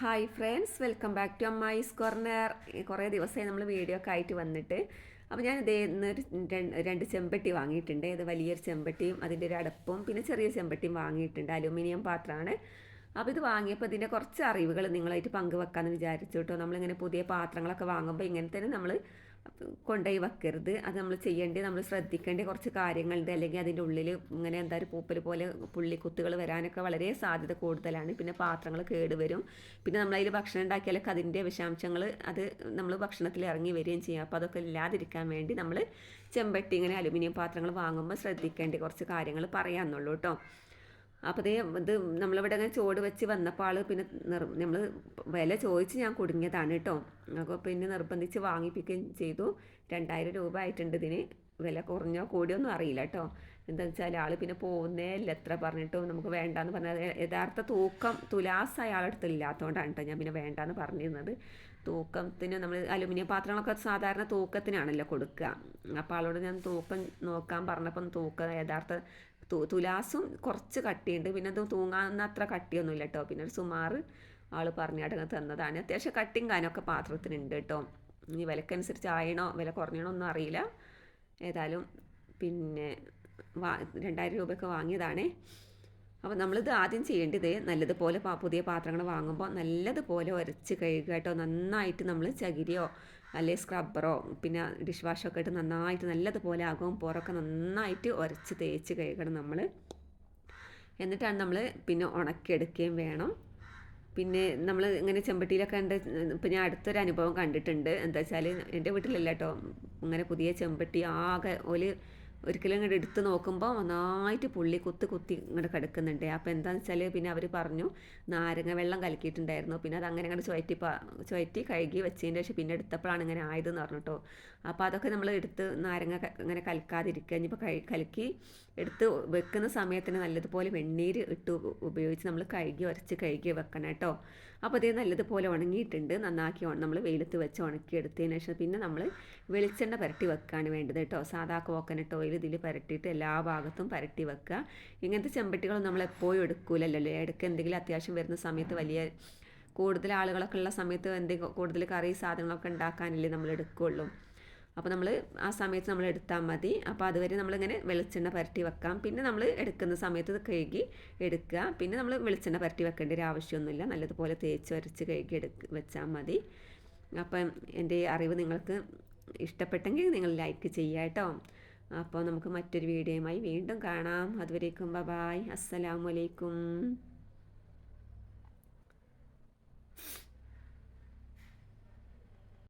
Hi friends welcome back to Ammayi's corner കുറേ ദിവസമായി നമ്മൾ വീഡിയോ ഒക്കെ ആയിട്ട് വന്നിട്ട്. അപ്പോൾ ഞാൻ ഇതേ രണ്ട് രണ്ട് ചെമ്പട്ടി വാങ്ങിയിട്ടുണ്ട്. ഇത് വലിയൊരു ചെമ്പട്ടിയും അതിന്റെ ഒരു അടപ്പും പിന്നെ ചെറിയ ചെമ്പട്ടിയും വാങ്ങിയിട്ടുണ്ട്. അലുമിനിയം പാത്രമാണ്. അപ്പോൾ ഇത് വാങ്ങിയപ്പോൾ ഇതിന്റെ കുറച്ച് അറിവുകൾ നിങ്ങളായിട്ട് പങ്കുവെക്കാമെന്ന് വിചാരിച്ചു കേട്ടോ. നമ്മളിങ്ങനെ പുതിയ പാത്രങ്ങളൊക്കെ വാങ്ങുമ്പോൾ ഇങ്ങനെ തന്നെ നമ്മൾ കൊണ്ടുപോയി വെക്കരുത്. അത് നമ്മൾ ചെയ്യേണ്ടത് നമ്മൾ ശ്രദ്ധിക്കേണ്ട കുറച്ച് കാര്യങ്ങളുണ്ട്. അല്ലെങ്കിൽ അതിന്റെ ഉള്ളിൽ ഇങ്ങനെ എന്താ ഒരു പൂപ്പൽ പോലെ പുള്ളിക്കുത്തുകൾ വരാനൊക്കെ വളരെ സാധ്യത കൂടുതലാണ്. പിന്നെ പാത്രങ്ങൾ കേടുവരും പിന്നെ നമ്മളതിൽ ഭക്ഷണം ഉണ്ടാക്കിയാലൊക്കെ അതിന്റെ വിഷാംശങ്ങൾ അത് നമ്മൾ ഭക്ഷണത്തിൽ ഇറങ്ങി വരികയും ചെയ്യും. അപ്പോൾ അതൊക്കെ ഇല്ലാതിരിക്കാൻ വേണ്ടി നമ്മൾ ചെമ്പട്ടി ഇങ്ങനെ അലുമിനിയം പാത്രങ്ങൾ വാങ്ങുമ്പോൾ ശ്രദ്ധിക്കേണ്ട കുറച്ച് കാര്യങ്ങൾ പറയാമെന്നുള്ളൂ കേട്ടോ. അപ്പോൾ അതേ ഇത് നമ്മളിവിടെ അങ്ങനെ ചോട് വെച്ച് വന്നപ്പോൾ ആൾ പിന്നെ നിർ നമ്മൾ വില ചോദിച്ച് ഞാൻ കുടുങ്ങിയതാണ് കേട്ടോ. അപ്പോൾ പിന്നെ നിർബന്ധിച്ച് വാങ്ങിപ്പിക്കുകയും ചെയ്തു. രണ്ടായിരം രൂപ ആയിട്ടുണ്ട് ഇതിന്. വില കുറഞ്ഞോ കൂടിയൊന്നും അറിയില്ല കേട്ടോ. എന്താ വെച്ചാൽ ആൾ പിന്നെ പോകുന്നേ ഇല്ല എത്ര പറഞ്ഞിട്ടും നമുക്ക് വേണ്ടാന്ന് പറഞ്ഞത് യഥാർത്ഥ തൂക്കം തുലാസ് അയാളടുത്ത് ഇല്ലാത്തതുകൊണ്ടാണ് കേട്ടോ ഞാൻ പിന്നെ വേണ്ടാന്ന് പറഞ്ഞിരുന്നത്. തൂക്കത്തിന് നമ്മൾ അലുമിനിയം പാത്രങ്ങളൊക്കെ സാധാരണ തൂക്കത്തിനാണല്ലോ കൊടുക്കുക അപ്പോൾ ആളോട് ഞാൻ തൂക്കം നോക്കാൻ പറഞ്ഞപ്പം തൂക്കം യഥാർത്ഥ തുലാസും കുറച്ച് കട്ടിയുണ്ട്. പിന്നെ അത് തൂങ്ങാവുന്ന അത്ര കട്ടിയൊന്നുമില്ല കേട്ടോ പിന്നെ ഒരു സുമാർ ആൾ പറഞ്ഞിട്ട് തന്നതാണ്. അത്യാവശ്യം കട്ടിയും കാനൊക്കെ പാത്രത്തിനുണ്ട് കേട്ടോ ഇനി വിലക്കനുസരിച്ച് ആയണോ വില കുറഞ്ഞണോ ഒന്നും അറിയില്ല. ഏതായാലും പിന്നെ വാ രണ്ടായിരം രൂപയൊക്കെ വാങ്ങിയതാണേ. അപ്പോൾ നമ്മളിത് ആദ്യം ചെയ്യേണ്ടത് നല്ലതുപോലെ പുതിയ പാത്രങ്ങൾ വാങ്ങുമ്പോൾ നല്ലതുപോലെ ഉരച്ച് കഴുകുക കേട്ടോ നന്നായിട്ട് നമ്മൾ ചകിരിയോ അല്ലെ സ്ക്രബ്ബറോ പിന്നെ ഡിഷ് ഒക്കെ ഇട്ട് നന്നായിട്ട് നല്ലതുപോലെ ആകും പുറമൊക്കെ നന്നായിട്ട് ഉരച്ച് തേച്ച് കഴുകണം നമ്മൾ എന്നിട്ടാണ് നമ്മൾ പിന്നെ ഉണക്കിയെടുക്കുകയും വേണം. പിന്നെ നമ്മൾ ഇങ്ങനെ ചെമ്പട്ടിയിലൊക്കെ ഉണ്ട് ഇപ്പം ഞാൻ അടുത്തൊരു അനുഭവം കണ്ടിട്ടുണ്ട്. എന്താ വെച്ചാൽ എന്റെ വീട്ടിലല്ല കേട്ടോ ഇങ്ങനെ പുതിയ ചെമ്പട്ടി ആകെ ഒരു ഒരിക്കലും ഇങ്ങോട്ട് എടുത്ത് നോക്കുമ്പോൾ നന്നായിട്ട് പുള്ളി കൊത്തി കുത്തി ഇങ്ങോട്ട് കിടക്കുന്നുണ്ട്. അപ്പോൾ എന്താണെന്ന് വെച്ചാൽ പിന്നെ അവർ പറഞ്ഞു നാരങ്ങ വെള്ളം കലക്കിയിട്ടുണ്ടായിരുന്നു. പിന്നെ അത് അങ്ങനെ അങ്ങോട്ട് ചുവറ്റി ചുവറ്റി കഴുകി വെച്ചതിന് ശേഷം പിന്നെ എടുത്തപ്പോഴാണ് ഇങ്ങനെ ആയതെന്ന് പറഞ്ഞിട്ടോ. അപ്പോൾ അതൊക്കെ നമ്മൾ എടുത്ത് നാരങ്ങ ഇങ്ങനെ കലക്കാതിരിക്കുക. ഇനിയിപ്പോൾ കലക്കി എടുത്ത് വെക്കുന്ന സമയത്തിന് നല്ലതുപോലെ വെണ്ണീര് ഇട്ട് ഉപയോഗിച്ച് നമ്മൾ കഴുകി ഉരച്ച് കഴുകി വെക്കണം കേട്ടോ. അപ്പോൾ അതേ നല്ലതുപോലെ ഉണങ്ങിയിട്ടുണ്ട്. നന്നാക്കി നമ്മൾ വെയിലത്ത് വെച്ച് ഉണക്കി എടുത്തതിന് ശേഷം പിന്നെ നമ്മൾ വെളിച്ചെണ്ണ പുരട്ടി വെക്കുകയാണ് വേണ്ടത് കേട്ടോ. സാധാ കോക്കനട്ട് ഓയിൽ ഇതിൽ പുരട്ടിയിട്ട് എല്ലാ ഭാഗത്തും പുരട്ടി വെക്കുക. ഇങ്ങനത്തെ ചെമ്പട്ടികളൊന്നും നമ്മൾ എപ്പോഴും എടുക്കൂലല്ലോ ഇടയ്ക്ക് എന്തെങ്കിലും അത്യാവശ്യം വരുന്ന സമയത്ത് വലിയ കൂടുതൽ ആളുകളൊക്കെ ഉള്ള സമയത്ത് എന്തെങ്കിലും കൂടുതൽ കറി സാധനങ്ങളൊക്കെ ഉണ്ടാക്കാനല്ലേ നമ്മൾ എടുക്കുകയുള്ളൂ അപ്പോൾ നമ്മൾ ആ സമയത്ത് നമ്മൾ എടുത്താൽ മതി. അപ്പോൾ അതുവരെ നമ്മളിങ്ങനെ വെളിച്ചെണ്ണ പരട്ടി വെക്കാം. പിന്നെ നമ്മൾ എടുക്കുന്ന സമയത്ത് ഇത് കഴുകി എടുക്കുക. പിന്നെ നമ്മൾ വെളിച്ചെണ്ണ പരട്ടി വെക്കേണ്ട ഒരു ആവശ്യമൊന്നുമില്ല. നല്ലതുപോലെ തേച്ച് വരച്ച് കഴുകി എടുക്ക വെച്ചാൽ മതി. അപ്പം എന്റെ അറിവ് നിങ്ങൾക്ക് ഇഷ്ടപ്പെട്ടെങ്കിൽ നിങ്ങൾ ലൈക്ക് ചെയ്യാം കേട്ടോ. അപ്പോൾ നമുക്ക് മറ്റൊരു വീഡിയോയുമായി വീണ്ടും കാണാം. അതുവരേക്കും ബബായ്. അസ്സലാമലൈക്കും